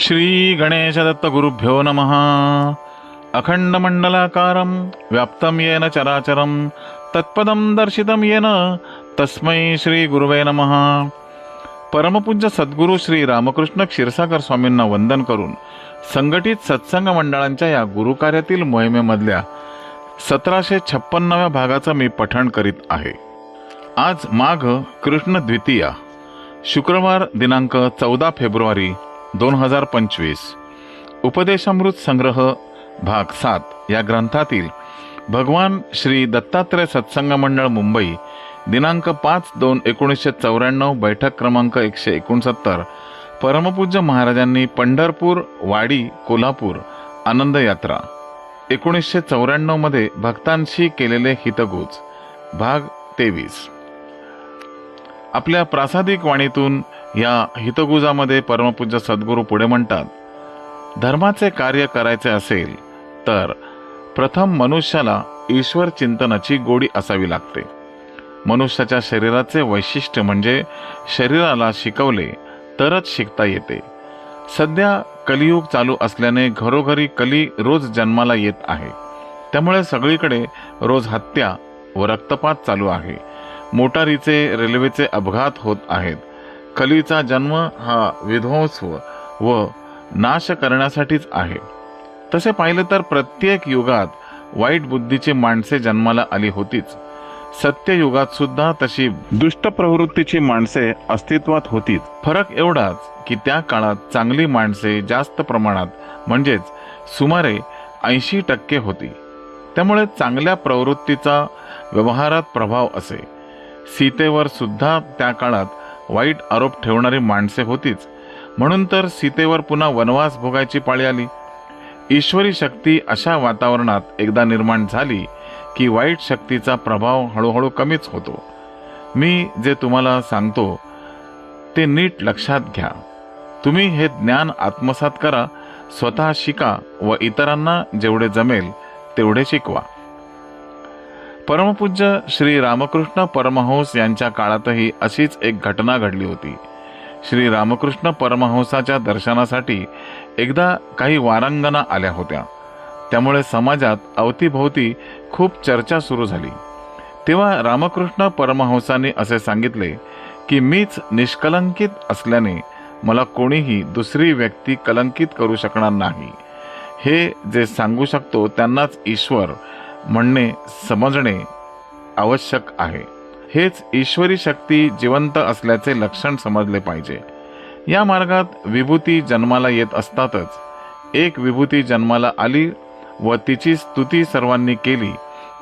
श्री गणेशदत्त गुरुभ्यो नमः। अखण्डमण्डलाकारं व्याप्तं येन चराचरं तत्पदं दर्शितं येन तस्मै श्रीगुरुवे नमः। परमपूज्य सद्गुरू श्री रामकृष्ण क्षीरसागर स्वामींना वंदन करून संघटित सत्संग मंडळांच्या या गुरुकार्यातील मोहिमेमधल्या सतराशे छप्पन्नाव्या भागाचं मी पठण करीत आहे. आज माघ कृष्ण द्वितीया शुक्रवार दिनांक चौदा फेब्रुवारी दोन हजार पंचवीस. उपदेशामृत संग्रह भाग सात या ग्रंथातील भगवान श्री दत्तात्रय सत्संग मंडळ मुंबई दिनांक पाच दोन एकोणीसशे चौऱ्याण्णव बैठक क्रमांक एकशे एकोणसत्तर परमपूज्य महाराजांनी पंढरपूर वाडी कोल्हापूर आनंद यात्रा. एकोणीसशे चौऱ्याण्णवमध्ये भक्तांशी केलेले हितगुज. भाग तेवीस. आपल्या प्रासादिक वाणीतून या हितगुजामध्ये परमपूज्य सद्गुरू पुढे म्हणतात धर्माचे कार्य करायचे असेल तर प्रथम मनुष्याला ईश्वर चिंतनाची गोडी असावी लागते. मनुष्याच्या शरीराचे वैशिष्ट्य म्हणजे शरीराला शिकवले तरच शिकता येते. सध्या कलियुग चालू असल्याने घरोघरी कली रोज जन्माला येत आहे. त्यामुळे सगळीकडे रोज हत्या व रक्तपात चालू आहे. मोटारीचे रेल्वेचे अपघात होत आहेत. कलीचा जन्म हा विध्वंस व नाश करण्यासाठीच आहे. तसे पाहिले तर प्रत्येक युगात वाईट बुद्धीची माणसे जन्माला आली होतीच. सत्ययुगात सुद्धा तशी दुष्ट प्रवृत्तीची माणसे अस्तित्वात होतीच. फरक एवढाच की त्या काळात चांगली माणसे जास्त प्रमाणात म्हणजेच सुमारे ऐंशी टक्के होती. त्यामुळे चांगल्या प्रवृत्तीचा व्यवहारात प्रभाव असे. सीतेवर सुद्धा त्या काळात वाईट आरोप ठेवणारी माणसे होतीच. म्हणून तर सीतेवर पुन्हा वनवास भोगायची पाळी आली. ईश्वरी शक्ती अशा वातावरणात एकदा निर्माण झाली की वाईट शक्तीचा प्रभाव हळूहळू कमीच होतो. मी जे तुम्हाला सांगतो ते नीट लक्षात घ्या. तुम्ही हे ज्ञान आत्मसात करा स्वतः शिका व इतरांना जेवढे जमेल तेवढे शिकवा. परमपूज्य श्री रामकृष्ण परमहंस यांच्या काळातही अशीच एक घटना घडली होती. श्री रामकृष्ण परमहंसाच्या दर्शनासाठी एकदा काही वारांगना आल्या होत्या. त्यामुळे समाजात अवतीभोवती खूप चर्चा सुरू झाली. तेव्हा रामकृष्ण परमहंसांनी असे सांगितले की मीच निष्कलंकित असल्याने मला कोणीही दुसरी व्यक्ती कलंकित करू शकणार नाही. हे जे सांगू शकतो त्यांनाच ईश्वर म्हणणे समजणे आवश्यक आहे. हेच ईश्वरी शक्ती जिवंत असल्याचे लक्षण समजले पाहिजे. या मार्गात विभूती जन्माला येत असतातच. एक विभूती जन्माला आली व तिची स्तुती सर्वांनी केली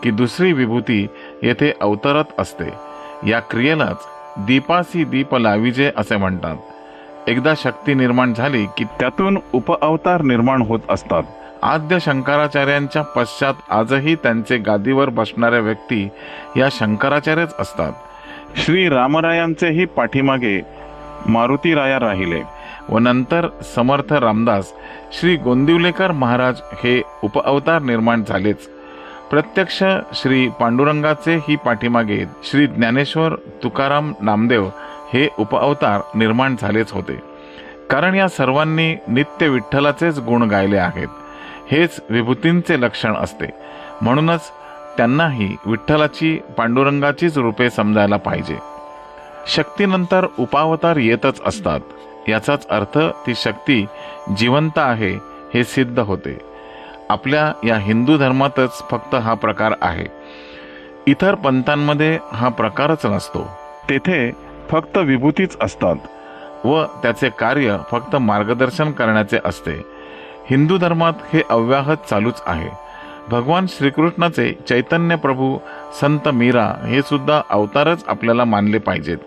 की दुसरी विभूती येथे अवतरत असते. या क्रियेलाच दीपासी दीप लाविजे असे म्हणतात. एकदा शक्ती निर्माण झाली की त्यातून उपअवतार निर्माण होत असतात. आद्य शंकराचार्यांच्या पश्चात आजही त्यांचे गादीवर बसणाऱ्या व्यक्ती या शंकराचार्यच असतात. श्री रामरायांचेही पाठीमागे मारुतीराया राहिले व नंतर समर्थ रामदास श्री गोंदिवलेकर महाराज हे उपअवतार निर्माण झालेच. प्रत्यक्ष श्री पांडुरंगाचे ही पाठीमागे श्री ज्ञानेश्वर तुकाराम नामदेव हे उपअवतार निर्माण झालेच होते. कारण या सर्वांनी नित्य विठ्ठलाचेच गुण गायले आहेत. हेच विभूतींचे लक्षण असते. म्हणूनच त्यांनाही विठ्ठलाची पांडुरंगाचीच रूपे समजायला पाहिजे. शक्तीनंतर उपावतार येतच असतात. याचाच अर्थ ती शक्ती जिवंत आहे हे सिद्ध होते. आपल्या या हिंदू धर्मातच फक्त हा प्रकार आहे. इतर पंथांमध्ये हा प्रकारच नसतो. तेथे फक्त विभूतीच असतात व त्याचे कार्य फक्त मार्गदर्शन करण्याचे असते. हिंदू धर्मात हे अव्याहत चालूच आहे. भगवान श्रीकृष्णाचे चैतन्य प्रभू संत मीरा हे सुद्धा अवतारच आपल्याला मानले पाहिजेत.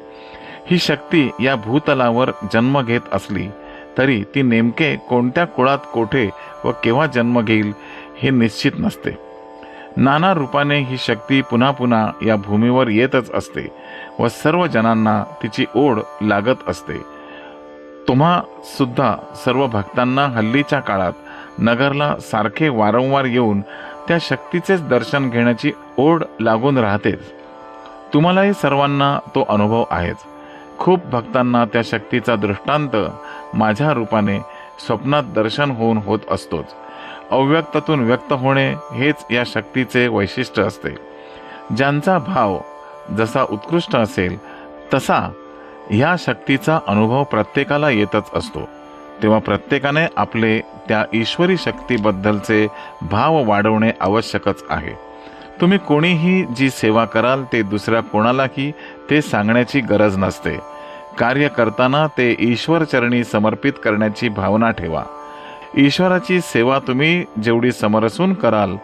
ही शक्ती या भूतलावर जन्म घेत असली तरी ती नेमके कोणत्या कुळात कोठे व केव्हा जन्म घेईल हे निश्चित नसते. नाना रूपाने ही शक्ती पुन्हा पुन्हा या भूमीवर येतच असते व सर्व जणांना तिची ओढ लागत असते. तुम्हा सुद्धा सर्व भक्तांना हल्लीच्या काळात नगरला सारखे वारंवार येऊन त्या शक्तीचेच दर्शन घेण्याची ओढ लागून राहतेच. तुम्हालाही सर्वांना तो अनुभव आहेच. खूप भक्तांना त्या शक्तीचा दृष्टांत माझ्या रूपाने स्वप्नात दर्शन होऊन होत असतोच. अव्यक्तातून व्यक्त होणे हेच या शक्तीचे वैशिष्ट्य असते. ज्यांचा भाव जसा उत्कृष्ट असेल तसा ह्या शक्तीचा अनुभव प्रत्येकाला येतच असतो. तेव्हा प्रत्येकाने आपले त्या ईश्वरी शक्तीबद्दलचे भाव वाढवणे आवश्यकच आहे. तुम्ही कोणीही जी सेवा कराल ते दुसऱ्या कोणालाही ते सांगण्याची गरज नसते. कार्य करताना ते ईश्वर चरणी समर्पित करण्याची भावना ठेवा. ईश्वराची सेवा तुम्ही जेवढी समरसून कराल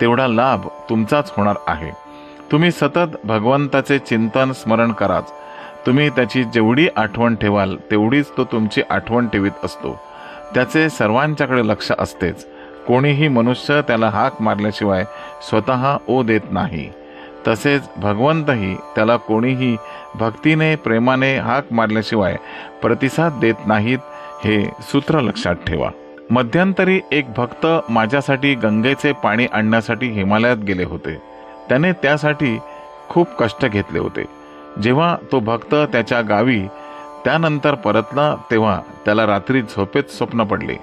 तेवढा लाभ तुमचाच होणार आहे. तुम्ही सतत भगवंताचे चिंतन स्मरण कराच. तुम्ही त्याची जेवढी आठवण ठेवाल तेवढीच तो तुमची आठवण ठेवीत असतो. त्याचे सर्वांच्याकडे लक्ष असतेच. कोणीही मनुष्य त्याला हाक मारल्याशिवाय स्वतः ओ देत नाही. तसेच भगवंतही त्याला कोणीही भक्तीने प्रेमाने हाक मारल्याशिवाय प्रतिसाद देत नाहीत हे सूत्र लक्षात ठेवा. मध्यंतरी एक भक्त माझ्यासाठी गंगेचे पाणी आणण्यासाठी हिमालयात गेले होते. त्याने त्यासाठी खूप कष्ट घेतले होते. जेव्हा तो भक्त त्याच्या गावी त्यानंतर परतला तेव्हा त्याला रात्री झोपेत स्वप्न पडले.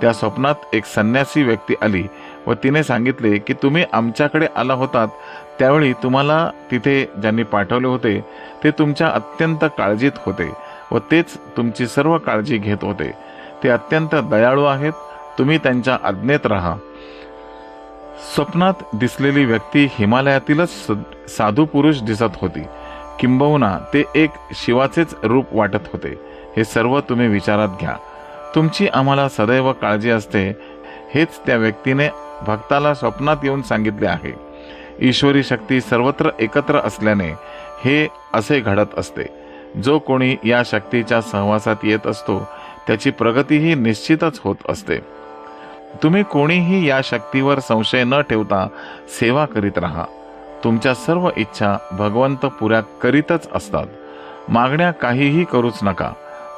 त्या स्वप्नात एक संन्यासी व्यक्ती आली व तिने सांगितले की तुम्ही आमच्याकडे आला होतात. त्यावेळी तुम्हाला तिथे ज्यांनी पाठवले होते ते तुमच्या अत्यंत काळजीत होते व तेच तुमची सर्व काळजी घेत होते. ते अत्यंत दयाळू आहेत. तुम्ही त्यांच्या आज्ञेत राहा. स्वप्नात दिसलेली व्यक्ती हिमालयातीलच साधू पुरुष दिसत होती. किंबहुना ते एक शिवाचेच रूप वाटत होते. हे सर्व तुम्ही विचारात घ्या. तुमची आम्हाला सदैव काळजी असते हेच त्या व्यक्तीने भक्ताला स्वप्नात येऊन सांगितले आहे. ईश्वरी शक्ती सर्वत्र एकत्र असल्याने हे असे घडत असते. जो कोणी या शक्तीच्या सहवासात येत असतो त्याची प्रगतीही निश्चितच होत असते. तुम्ही कोणीही या शक्तीवर संशय न ठेवता सेवा करीत राहा. तुमच्या सर्व इच्छा भगवंत पुऱ्या करीतच असतात. मागण्या काहीही करूच नका.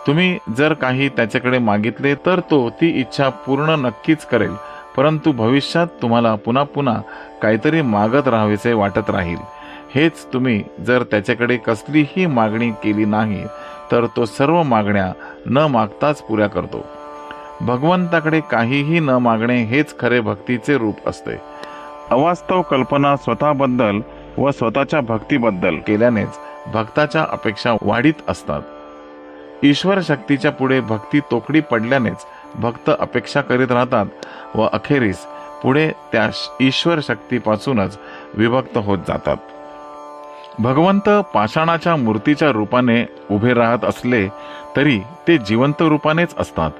तुम्ही जर काही त्याच्याकडे मागितले तर तो ती इच्छा पूर्ण नक्कीच करेल. परंतु भविष्यात तुम्हाला पुन्हा पुन्हा काहीतरी मागत राहावेसे वाटत राहील. हेच तुम्ही जर त्याच्याकडे कसलीही मागणी केली नाही तर तो सर्व मागण्या न मागताच पुऱ्या करतो. भगवंताकडे काहीही न मागणे हेच खरे भक्तीचे रूप असते. अवास्तव कल्पना स्वतःबद्दल व स्वतःच्या भक्तीबद्दल केल्यानेच भक्ताच्या अपेक्षा वाढीत असतात. ईश्वर शक्तीच्या पुढे भक्ती तोकडी पडल्यानेच भक्त अपेक्षा करीत राहतात व अखेरीस पुढे त्या ईश्वर शक्तीपासूनच विभक्त होत जातात. भगवंत पाषाणाच्या मूर्तीच्या रूपाने उभे राहत असले तरी ते जिवंत रूपानेच असतात.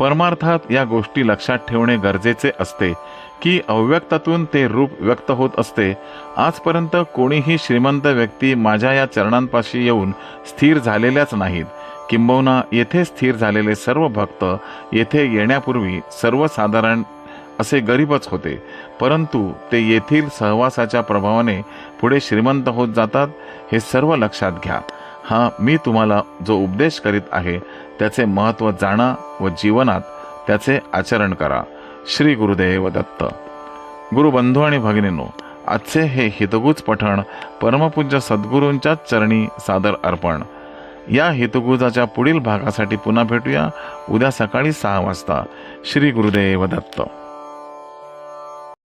परमार्थात या गोष्टी लक्षात ठेवणे गरजेचे असते की अव्यक्तातून ते रूप व्यक्त होत असते. आजपर्यंत कोणीही श्रीमंत व्यक्ती माझ्या या चरणांपाशी येऊन स्थिर झालेल्याच नाहीत. किंबहुना येथे स्थिर झालेले सर्व भक्त येथे येण्यापूर्वी सर्वसाधारण असे गरीबच होते. परंतु ते येथील सहवासाच्या प्रभावाने पुढे श्रीमंत होत जातात हे सर्व लक्षात घ्या. हा मी तुम्हाला जो उपदेश करीत आहे त्याचे महत्त्व जाणा व जीवनात त्याचे आचरण करा. श्री गुरुदेव दत्त. गुरुबंधू आणि भगिनींनो आजचे हे हितगुज पठण परमपूज्य सद्गुरूंच्याच चरणी सादर अर्पण. या हितगुजाच्या पुढील भागासाठी पुन्हा भेटूया. उद्या सकाळी सहा वाजता. श्री गुरुदेव दत्त.